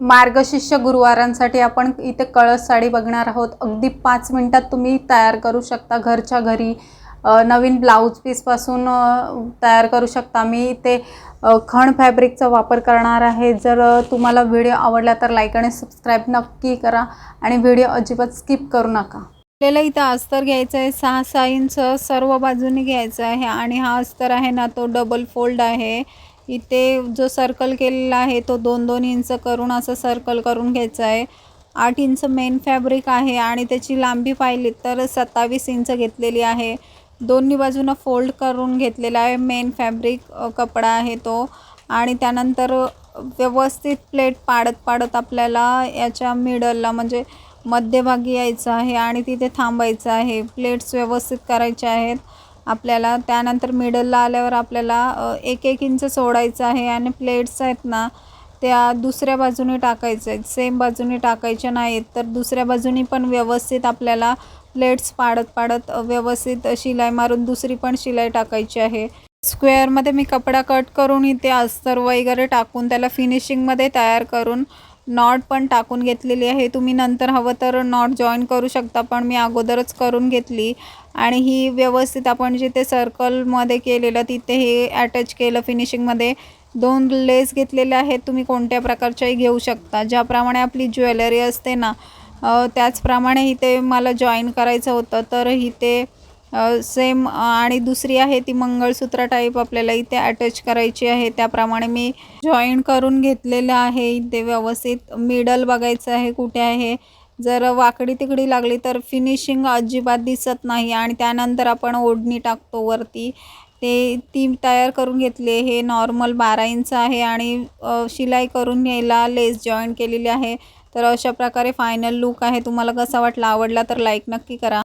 मार्गशिष्य गुरुवारांसाठी आपण इथे कळस साडी बघणार आहोत. अगदी पाच मिनटात तुम्ही तयार करू शकता घरच्या घरी. नवीन ब्लाऊज पीसपासून तयार करू शकता. मी इथे खण फॅब्रिकचा वापर करणार आहे. जर तुम्हाला व्हिडिओ आवडला तर लाईक आणि सबस्क्राईब नक्की करा आणि व्हिडिओ अजिबात स्किप करू नका. आपल्याला इथं अस्तर घ्यायचं आहे. सहा सहा इंच सर्व बाजूने घ्यायचं आहे आणि हा अस्तर आहे ना तो डबल फोल्ड आहे. इथे जो सर्कल केलेला आहे तो दोन दोन इंच करून असं सर्कल करून घ्यायचं आहे. आठ इंच मेन फॅब्रिक आहे आणि त्याची लांबी पाहिली तर सत्तावीस इंच घेतलेली आहे. दोन्ही बाजूनं फोल्ड करून घेतलेला आहे मेन फॅब्रिक कपडा आहे तो. आणि त्यानंतर व्यवस्थित प्लेट पाडत पाडत आपल्याला याच्या मिडलला म्हणजे मध्यभागी यायचं आहे आणि तिथे थांबायचं आहे. प्लेट्स व्यवस्थित करायच्या आहेत. आपल्याला त्यानंतर मिडलला आल्यावर आपल्याला एक एक इंच सोडायचं आहे आणि प्लेट्स आहेत ना त्या दुसऱ्या बाजूने टाकायच्या आहेत. सेम बाजूने टाकायच्या नाहीत तर दुसऱ्या बाजूनी पण व्यवस्थित आपल्याला प्लेट्स पाडत पाडत व्यवस्थित शिलाई मारून दुसरी पण शिलाई टाकायची आहे. स्क्वेअरमध्ये मी कपडा कट करून इथे अस्तर वगैरे टाकून त्याला फिनिशिंगमध्ये तयार करून नॉट पण टाकून घेतलेली आहे. तुम्ही नंतर हवं तर नॉट जॉईन करू शकता पण मी अगोदरच करून घेतली. आणि ही व्यवस्थित आपण जिथे सर्कलमध्ये केलेलं तिथे हे अटॅच केलं फिनिशिंगमध्ये दोन लेस घेतलेले आहेत तुम्ही कोणत्या प्रकारच्याही घेऊ शकता. ज्याप्रमाणे आपली ज्वेलरी असते ना त्याचप्रमाणे इथे मला जॉईन करायचं होतं तर इथे सेम आणि दुसरी आहे ती मंगळसूत्र टाईप आपल्याला इथे अटॅच करायची आहे. त्याप्रमाणे मी जॉईन करून घेतलेलं आहे. इथे व्यवस्थित मिडल बघायचं आहे कुठे आहे. जर वाकडी तिकडी लागली तर फिनिशिंग अजिबात दिसत नाही आणि त्यानंतर आपण ओढणी टाकतो वरती. ते ती तयार करून घेतली हे नॉर्मल बारा इंच आहे आणि शिलाई करून यायला लेस जॉईन केलेली आहे. तर अशा प्रकारे फायनल लुक आहे. तुम्हाला कसा वाटला आवडला तर लाईक नक्की करा.